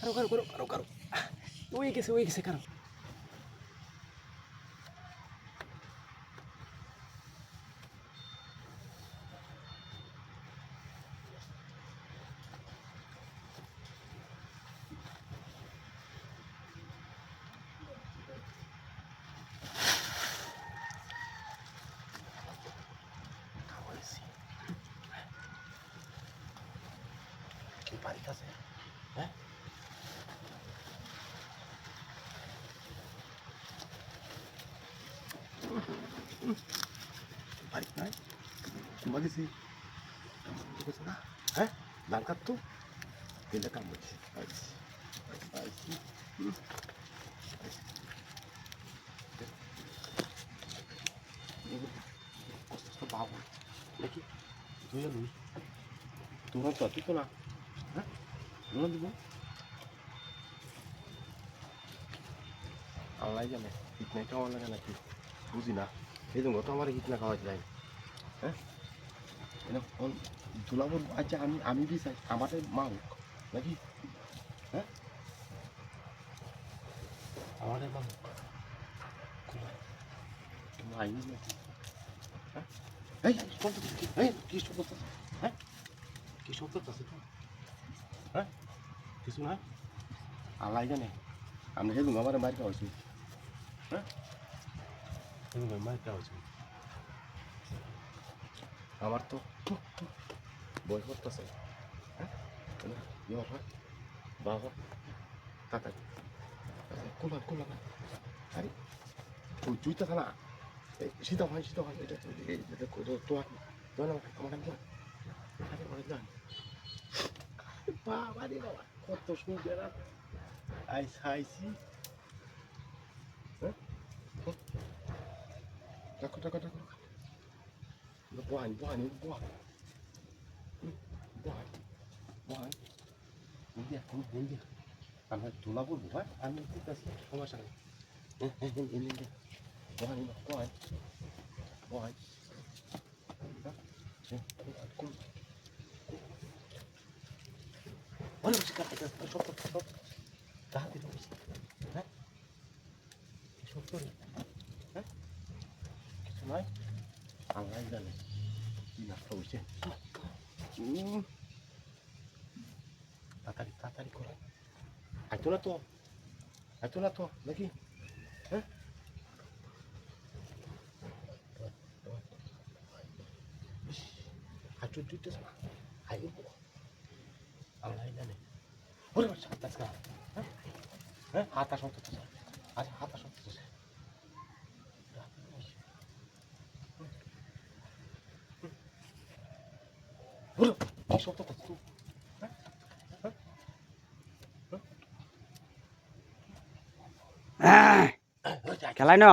কারও কারও কারও কারও কারও ওই গেছে ওই গেছে কারও কি বাড়িতে আছে হ্যাঁ বাড়িতে নাই ঠিক না হ্যাঁ ধান কাটতো দিলে কাম করছি পাইছি বাবু দেখি তুই লুই তোমরা তো না হ্যাঁ তোমরা দিব আল্লাহ জানে হিট নাই লাগে নাকি বুঝি না এই জন্য তো আমার হিট না। খাওয়া যায় হ্যাঁ এখন দুলাবর আচ্ছা আমি আমি বি চাই? আমাদের মা হোক নাকি? হ্যাঁ? আমাদের মা হোক। তুমি আইনি নাকি? হ্যাঁ? এই কি কি শব্দ? হ্যাঁ? কি শব্দ হ্যাঁ? কিছু না আল্লাহ জানে। আমি সেদিন আমার মার খাওয়া হয়েছি হ্যাঁ সেদিন মার খাওয়া হয়েছি আমার তো বই করতেছে হ্যাঁ? বাবা, তাড়াতাড়ি। কোলা কোলা আরে তুই তুই তো না সীতা ভাই সীতা ভাই, এটা তো আমার আরে, ওরে যান বাবা রে বাবা, কত সুন্দর আইস, আইসি। দেখো দেখো দেখো বহান বহান বহান বহান বহান ইন্ডিয়া তুমি ইন্ডিয়া আমরা তোলা বলবো হ্যাঁ আমি ঠিক আছে সমস্যা নেই হ্যাঁ হ্যাঁ India বহান বহান বহান Olha esse cara, só para só নাই? আল্লাহ জানে কি নাস্তা হয়েছে। তাড়াতাড়ি তাড়াতাড়ি করো। আইতো তো, আইতো না তো, নাকি? হ্যাঁ? আইতো দিতেছ না জানে। ওরে হাত হ্যাঁ? হ্যাঁ? হাত আরে, হাত আছে তুই হ্যাঁ হ্যাঁ খেলাই ন